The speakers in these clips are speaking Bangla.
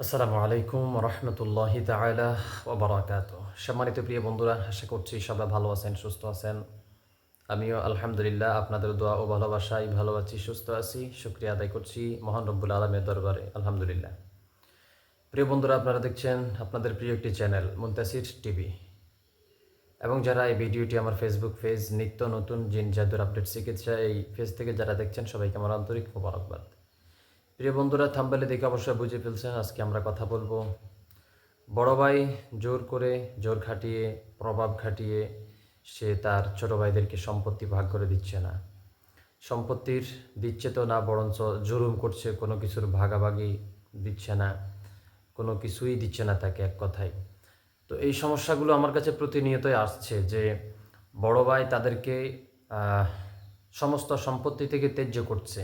আসসালামু আলাইকুম রহমতুল্লাহি তাআলা ওয়া বারাকাত সম্মানিত প্রিয় বন্ধুরা, আশা করছি সবাই ভালো আছেন, সুস্থ আছেন। আমিও আলহামদুলিল্লাহ আপনাদের দোয়া ও ভালোবাসায় ভালো আছি, সুস্থ আছি। শুক্রিয়া আদায় করছি মহান রব্বুল আলমের দরবারে, আলহামদুলিল্লাহ। প্রিয় বন্ধুরা, আপনারা দেখছেন আপনাদের প্রিয় একটি চ্যানেল, মুন্তাসির টিভি। এবং যারা এই ভিডিওটি আমার ফেসবুক পেজ নিত্য নতুন জিন জাদুর আপডেট চিকিৎসা এই পেজ থেকে যারা দেখছেন, সবাইকে আমার আন্তরিক মোবারকবাদ। প্রিয় বন্ধুরা থাম্বেলে দেখে অবশ্যই বুঝে ফেলছেন আজকে আমরা কথা বলব। বড় ভাই জোর করে জোর খাটিয়ে, প্রভাব খাটিয়ে সে তার ছোট ভাইদেরকে সম্পত্তি ভাগ করে দিচ্ছে না। সম্পত্তির দিচ্ছে তো না, বরঞ্চ জুলুম করছে, কোনো কিছুর ভাগাভাগি দিচ্ছে না, কোনো কিছুই দিচ্ছে না তাকে এক কথায়। তো এই সমস্যাগুলো আমার কাছে প্রতিনিয়তই আসছে যে বড় ভাই তাদেরকে সমস্ত সম্পত্তি থেকে ত্যায্য করছে।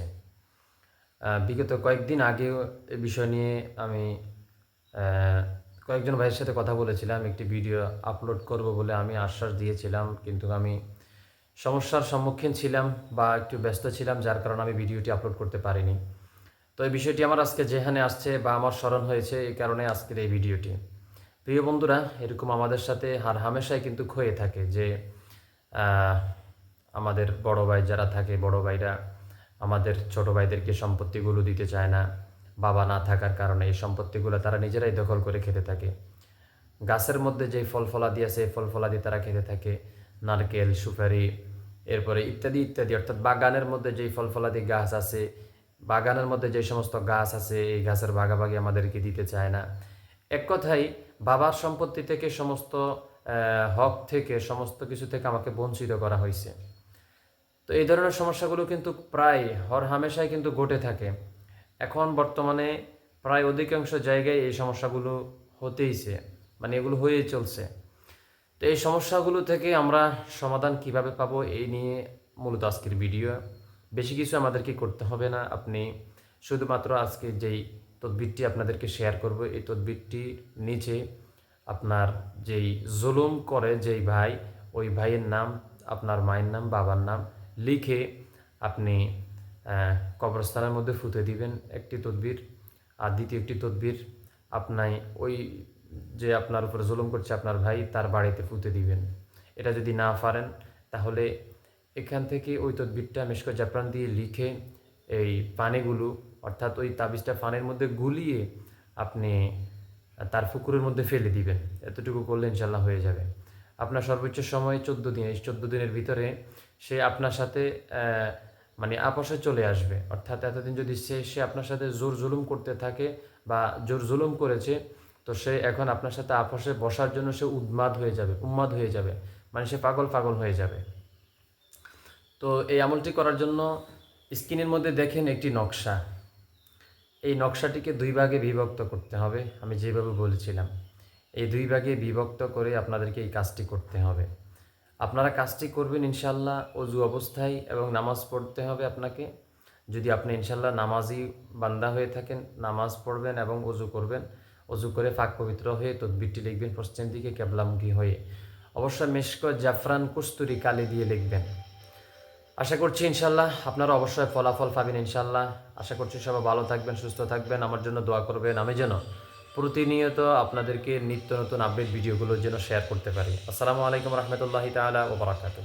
বিগত কয়েকদিন আগেও এ বিষয় নিয়ে আমি কয়েকজন ভাইয়ের সাথে কথা বলেছিলাম, একটি ভিডিও আপলোড করব বলে আমি আশ্বাস দিয়েছিলাম, কিন্তু আমি সমস্যার সম্মুখীন ছিলাম বা একটু ব্যস্ত ছিলাম, যার কারণে আমি ভিডিওটি আপলোড করতে পারিনি। তো এই বিষয়টি আমার আজকে যেখানে আসছে বা আমার স্মরণ হয়েছে, এই কারণে আজকের এই ভিডিওটি। প্রিয় বন্ধুরা, এরকম আমাদের সাথে হার হামেশাই কিন্তু হয়ে থাকে যে আমাদের বড় ভাই যারা থাকে, বড় ভাইরা আমাদের ছোট ভাইদেরকে সম্পত্তিগুলো দিতে চায় না, বাবা না থাকার কারণে এই সম্পত্তিগুলো তারা নিজেরাই দখল করে খেতে থাকে। গাছের মধ্যে যে ফল ফলাদি আছে ফল ফলাদি তারা খেতে থাকে। নারকেল, সুপারি, এরপরে ইত্যাদি ইত্যাদি। অর্থাৎ বাগানের মধ্যে যেই ফল ফলাদি গাছ আছে, বাগানের মধ্যে যে সমস্ত গাছ আছে, এই গাছের ভাগাভাগি আমাদেরকে দিতে চায় না। এক কথায় বাবার সম্পত্তি থেকে সমস্ত হক থেকে, সমস্ত কিছু থেকে আমাকে বঞ্চিত করা হয়েছে। তো এই ধরনের সমস্যাগুলো কিন্তু প্রায় হর হামেশাই কিন্তু ঘটে থাকে। এখন বর্তমানে প্রায় অধিকাংশ জায়গায় এই সমস্যাগুলো হতেইছে মানে এগুলো হয়েই চলছে। তো এই সমস্যাগুলো থেকে আমরা সমাধান কীভাবে পাবো এই নিয়ে মূলত আজকের ভিডিও। বেশি কিছু আমাদেরকে করতে হবে না। আপনি শুধুমাত্র আজকে যেই তদবিরটি আপনাদেরকে শেয়ার করব। এই তদবিরটির নিচে আপনার যেই জুলুম করে যেই ভাই, ওই ভাইয়ের নাম, আপনার মায়ের নাম, বাবার নাম লিখে আপনি কবরস্থানের মধ্যে ফুতে দিবেন একটি তদবির। আর দ্বিতীয় একটি তদবির আপনার ওই যে আপনার উপরে জুলুম করছে আপনার ভাই, তার বাড়িতে ফুতে দিবেন। এটা যদি না পারেন, তাহলে এখান থেকে ওই তদবিরটা মেশক জাফরান দিয়ে লিখে এই পানিগুলো অর্থাৎ ওই তাবিজটা ফানের মধ্যে গুলিয়ে আপনি তার ফুকুরের মধ্যে ফেলে দিবেন। এতটুকু করলে ইনশাল্লাহ হয়ে যাবে। আপনার সর্বোচ্চ সময় চোদ্দ দিন। এই চোদ্দ দিনের ভিতরে সে আপনার সাথে মানে আপসে চলে আসবে। অর্থাৎ এতদিন যদি সে সে আপনার সাথে জোর জুলুম করতে থাকে বা জোর জুলুম করেছে, তো সে এখন আপনার সাথে আপসে বসার জন্য সে উন্মাদ হয়ে যাবে, উন্মাদ হয়ে যাবে। মানে সে পাগল পাগল হয়ে যাবে। তো এই আমলটি করার জন্য স্ক্রিনের মধ্যে দেখেন একটি নকশা। এই নকশাটিকে দুই ভাগে বিভক্ত করতে হবে, আমি যেভাবে বলেছিলাম। এই দুই ভাগে বিভক্ত করে আপনাদেরকে এই কাজটি করতে হবে। আপনারা কাজটি করবেন ইনশাল্লাহ অজু অবস্থায় এবং নামাজ পড়তে হবে আপনাকে। যদি আপনি ইনশাল্লাহ নামাজি বান্দা হয়ে থাকেন, নামাজ পড়বেন এবং অজু করবেন, অজু করে ফাঁক পবিত্র হয়ে তদবিরটি লিখবেন পশ্চিম দিকে কেবলামুখী হয়ে। অবশ্যই মেশক জাফরান কুস্তুরি কালি দিয়ে লিখবেন। আশা করছি ইনশাল্লাহ আপনারা অবশ্যই ফলাফল পাবেন ইনশাল্লাহ। আশা করছি সবাই ভালো থাকবেন, সুস্থ থাকবেন। আমার জন্য দোয়া করবেন, আমি যেন প্রতিনিয়ত আপনাদেরকে নিত্য নতুন আপডেট ভিডিওগুলোর জন্য শেয়ার করতে পারি। আসসালামু আলাইকুম রহমতুল্লাহি তালা ওবরাকাত